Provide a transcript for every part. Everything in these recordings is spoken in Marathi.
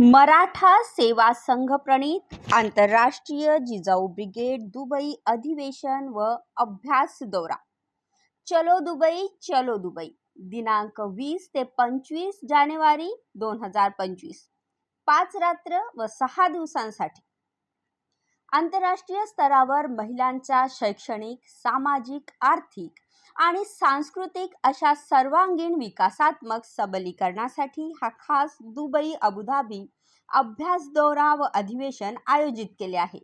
मराठा सेवा संघ प्रणीत आंतरराष्ट्रीय जिजाऊ ब्रिगेड दुबई अधिवेशन व अभ्यास दौरा. चलो दुबई चलो दुबई. दिनांक वीस ते पंचवीस जानेवारी दोन हजार पंचवीस. पाच रात्र व सहा दिवसांसाठी. आंतरराष्ट्रीय स्तरावर महिलांच्या शैक्षणिक सामाजिक आर्थिक आणि सांस्कृतिक अशा सर्वांगीण विकासात्मक सबलीकरणासाठी हा खास दुबई अबुधाबी अभ्यास दौरा व अधिवेशन आयोजित केले आहे.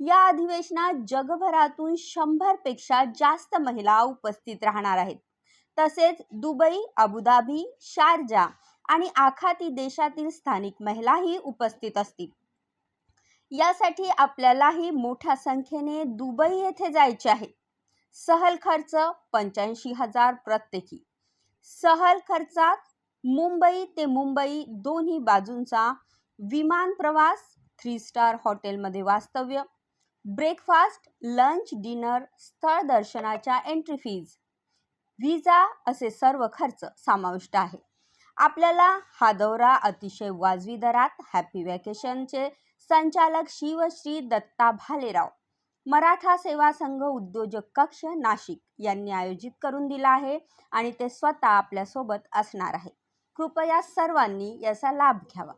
या अधिवेशनात जगभरातून शंभरपेक्षा जास्त महिला उपस्थित राहणार आहेत. तसेच दुबई अबुधाबी शारजा आणि आखाती देशातील स्थानिक महिलाही उपस्थित असतील. यासाठी आपल्यालाही मोठ्या संख्येने दुबई येथे जायचे आहे. सहल खर्च पंच्याऐंशी हजार प्रत्येकी. सहल खर्चात मुंबई ते मुंबई दोन्ही बाजूंचा विमान प्रवास थ्री स्टार हॉटेलमध्ये वास्तव्य ब्रेकफास्ट लंच डिनर स्थळ दर्शनाच्या एंट्री फीज व्हिजा असे सर्व खर्च समाविष्ट आहे. आपल्याला हा दौरा अतिशय वाजवी दरात हॅपी वॅकेशनचे संचालक शिवश्री दत्ता भालेराव मराठा सेवा संघ उद्योजक कक्ष नाशिक यांनी आयोजित करून दिला आहे आणि ते स्वतः आपल्यासोबत असणार आहे. कृपया सर्वांनी याचा लाभ घ्यावा.